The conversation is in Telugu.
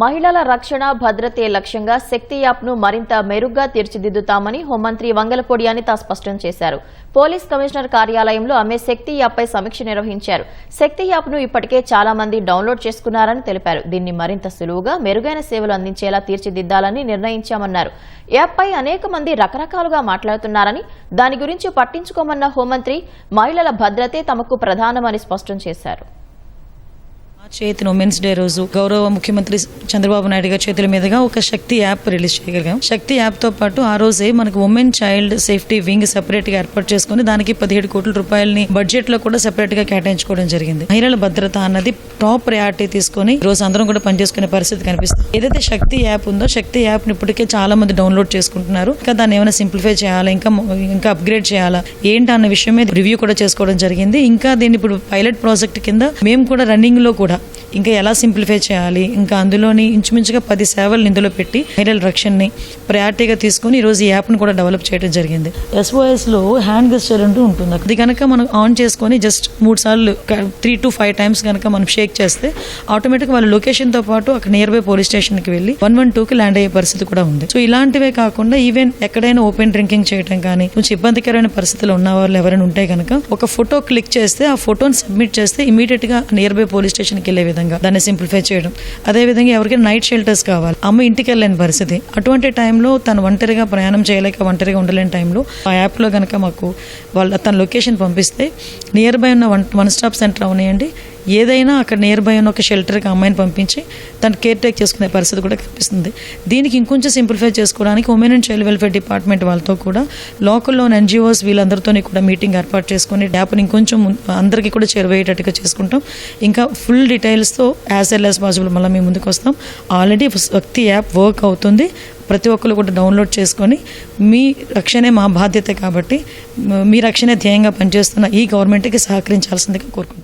మహిళల రక్షణ భద్రతే లక్ష్యంగా శక్తి యాప్ను మరింత మెరుగ్గా తీర్చిదిద్దుతామని హోంమంత్రి వంగలపూడి అనిత స్పష్టం చేశారు. పోలీస్ కమిషనర్ కార్యాలయంలో ఆమె శక్తి యాప్పై సమీక్ష నిర్వహించారు. శక్తి యాప్ను ఇప్పటికే చాలా మంది డౌన్లోడ్ చేసుకున్నారని తెలిపారు. దీన్ని మరింత సులువుగా మెరుగైన సేవలు అందించేలా తీర్చిదిద్దాలని నిర్ణయించామన్నారు. యాప్పై అనేక మంది రకరకాలుగా మాట్లాడుతున్నారని దాని గురించి పట్టించుకోమన్న హోంమంత్రి మహిళల భద్రతే తమకు ప్రధానమని స్పష్టం చేశారు. మార్చ్ ఎయిత్ ఉమెన్స్ డే రోజు గౌరవ ముఖ్యమంత్రి చంద్రబాబు నాయుడు గారి చేతుల మీదుగా ఒక శక్తి యాప్ రిలీజ్ చేయగలిగాం. శక్తి యాప్తో పాటు ఆ రోజే మనకు ఉమెన్ చైల్డ్ సేఫ్టీ వింగ్ సెపరేట్గా ఏర్పాటు చేసుకుని దానికి పదిహేడు కోట్ల రూపాయలని బడ్జెట్లో కూడా సెపరేట్గా కేటాయించుకోవడం జరిగింది. మహిళల భద్రత అన్నది టాప్ ప్రయారిటీ తీసుకొని రోజు అందరం కూడా పనిచేసుకునే పరిస్థితి కనిపిస్తుంది. ఏదైతే శక్తి యాప్ ఉందో శక్తి యాప్ని ఇప్పటికే చాలా మంది డౌన్లోడ్ చేసుకుంటున్నారు. ఇంకా దాన్ని ఏమైనా సింప్లిఫై చేయాలా? ఇంకా ఇంకా అప్గ్రేడ్ చేయాలా? ఏంటి అన్న విషయం మీద రివ్యూ కూడా చేసుకోవడం జరిగింది. ఇంకా దీన్ని ఇప్పుడు పైలట్ ప్రాజెక్ట్ కింద మేము కూడా రన్నింగ్లో కూడా ఇంకా ఎలా సింప్లిఫై చేయాలి? ఇంకా అందులోని ఇంచుమించుగా పది సేవలు ఇందులో పెట్టి మహిళల రక్షణని ప్రయారిటీగా తీసుకుని ఈరోజు ఈ యాప్ను కూడా డెవలప్ చేయడం జరిగింది. ఎస్ఓఎస్లో హ్యాండ్ గెస్చర్ అంటూ ఉంటుంది. అది కనుక మనం ఆన్ చేసుకొని జస్ట్ మూడు సార్లు త్రీ టు ఫైవ్ టైమ్స్ కనుక మనం షేక్ చేస్తే ఆటోమేటిక్ వాళ్ళ లొకేషన్తో పాటు అక్కడ నియర్ బై పోలీస్ స్టేషన్కి వెళ్ళి వన్ వన్ టూ కి ల్యాండ్ అయ్యే పరిస్థితి కూడా ఉంది. సో ఇలాంటివే కాకుండా ఈవెన్ ఎక్కడైనా ఓపెన్ డ్రింకింగ్ చేయడం కానీ కొంచెం ఇబ్బందికరమైన పరిస్థితులు ఉన్న వాళ్ళు ఎవరైనా ఉంటే కనుక ఒక ఫోటో క్లిక్ చేస్తే ఆ ఫోటోని సబ్మిట్ చేస్తే ఇమీడియట్గా నియర్ బై పోలీస్ స్టేషన్కి వెళ్ళే విధంగా విధంగా దాన్ని సింప్లిఫై చేయడం. అదే విధంగా ఎవరికైనా నైట్ షెల్టర్స్ కావాలి. అమ్మ ఇంటికి వెళ్ళలేని పరిస్థితి. అటువంటి టైంలో తను ఒంటరిగా ప్రయాణం చేయలేక ఒంటరిగా ఉండలేని టైంలో ఆ యాప్లో కనుక మాకు వాళ్ళ తన లొకేషన్ పంపిస్తే నియర్ బై ఉన్న వన్ వన్ స్టాప్ సెంటర్ అవనియండి. ఏదైనా అక్కడ నియర్ బై ఉన్న ఒక షెల్టర్కి అమ్మాయిని పంపించి తను కేర్ టేక్ చేసుకునే పరిస్థితి కూడా కనిపిస్తుంది. దీనికి ఇంకొంచెం సింప్లిఫై చేసుకోవడానికి women and child welfare department వాళ్ళతో కూడా లోకల్లోని ఎన్జిఓస్ వీళ్ళందరితో కూడా మీటింగ్ ఏర్పాటు చేసుకుని డ్యాప్ని ఇంకొంచెం అందరికీ కూడా చేరువయ్యేటట్టుగా చేసుకుంటాం. ఇంకా ఫుల్ డీటెయిల్స్తో యాజ్ ఎల్ యాజ్ పాసిబుల్ మళ్ళీ మేము ముందుకు వస్తాం. ఆల్రెడీ శక్తి యాప్ వర్క్ అవుతుంది. ప్రతి ఒక్కరు కూడా డౌన్లోడ్ చేసుకొని మీ రక్షణే మా బాధ్యత కాబట్టి మీ రక్షణే ధ్యేయంగా పనిచేస్తున్న ఈ గవర్నమెంట్కి సహకరించాల్సిందిగా కోరుకుంటున్నాను